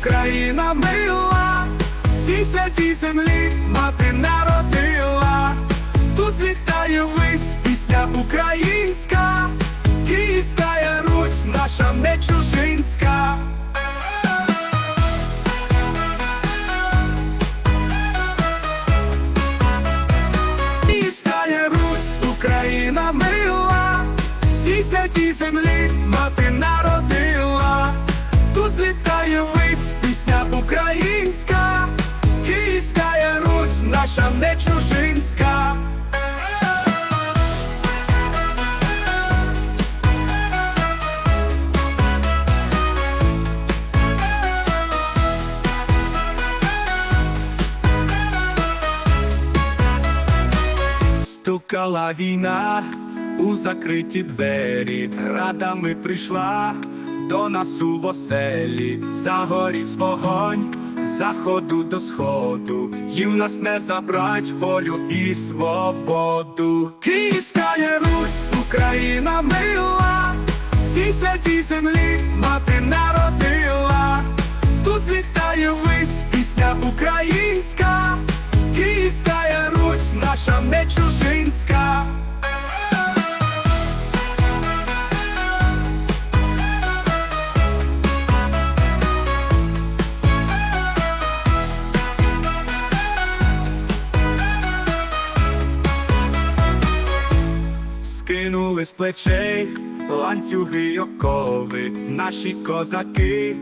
Україна мила, всі святі землі мати народила, тут злітає вись пісня українська, Київська Русь, наша не чужинська. Наша не чужинська. Стукала війна у закриті двері, радами прийшла до нас у оселі, загорів вогонь, заходу до сходу, їм нас не забрать волю і свободу. Київська є Русь, Україна мила, всій святій землі мати народила, тут злітає вись пісня українська. Київська є Русь, наша не чужинська. З плечей ланцюги й окови, наші козаки,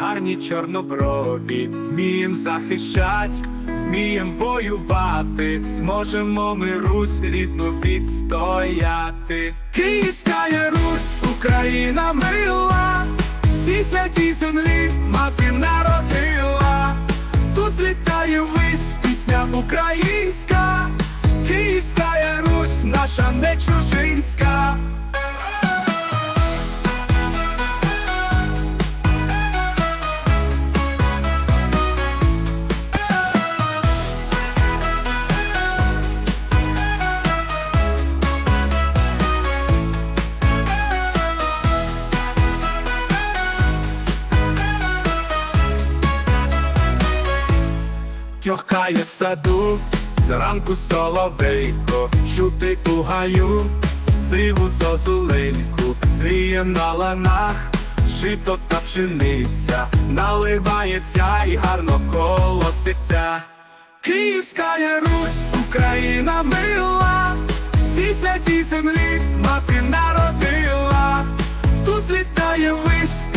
гарні чорноброві, вмієм захищать, вмієм воювати, зможемо ми Русь рідну відстояти. Київська є Русь, Україна мила, всі святій землі мати народила, тут злітає вись пісня українська. Київська Русь, наша не чужинська. Тьохкає в саду, зранку соловейко, чути у гаю, сиву зозулинку, зріє на ланах, жито та пшениця, наливається і гарно колоситься. Київська Русь, Україна мила, всі святій землі мати народила, тут злітає вись